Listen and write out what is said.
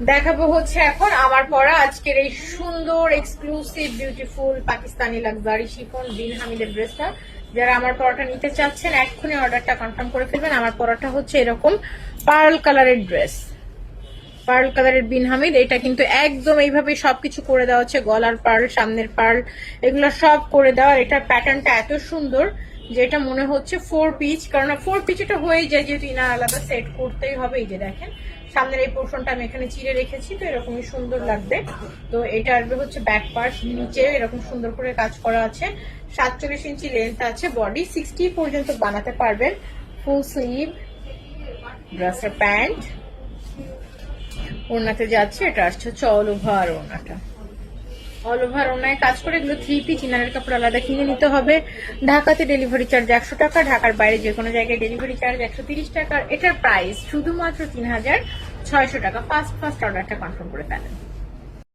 দেখাবো হচ্ছে এখন আমার পরা আজকের এই সুন্দর exclusive beautiful Pakistani luxury chiffon Bin হামিদের ড্রেসটা। যারা আমার পরাটা নিতে চাচ্ছেন, এক্ষুনি অর্ডারটা কনফার্ম করে ফেলবেন। আমার পরাটা হচ্ছে এরকম পার্ল কালারের ড্রেস পার্ল কালারের বিন হামিদ, এটা কিন্তু একদম এইভাবে সবকিছু করে দেওয়া হচ্ছে, গলার পার্ল, সামনের পার্ল, এগুলো সব করে দেওয়া। এটার প্যাটার্নটা এত সুন্দর যে এটা মনে হচ্ছে ফোর পিচ কারণ ফোর পিচ এটা হয়ে যায় যেহেতু ইনার আলাদা সেট করতেই হবে, এই যে দেখেন। সামনের এই পোর্শনটা আমি এখানে চিড়ে রেখেছি, তো এরকমই সুন্দর লাগবে। তো এটা আসবে হচ্ছে ব্যাক পার্ট নিচে এরকম সুন্দর করে কাজ করা আছে। সাতচল্লিশ ইঞ্চি লেন্থ আছে বডি সিক্সটি পর্যন্ত বানাতে পারবেন ফুল স্লিভ ড্রেসের প্যান্ট ওড়নাতে যাচ্ছে, এটা আসছে হচ্ছে অল ওভার ওড়নাটা। অল ওভার ওনায় কাজ করে এগুলো থ্রি পিস ইনারের কাপড় আলাদা কিনে নিতে হবে। ঢাকাতে ডেলিভারি চার্জ একশো টাকা, ঢাকার বাইরে যে কোনো জায়গায় ডেলিভারি চার্জ একশো তিরিশ টাকা। এটার প্রাইস শুধুমাত্র তিন হাজার ছয়শো টাকা। ফার্স্ট ফার্স্ট অর্ডারটা কনফার্ম করে ফেলেন।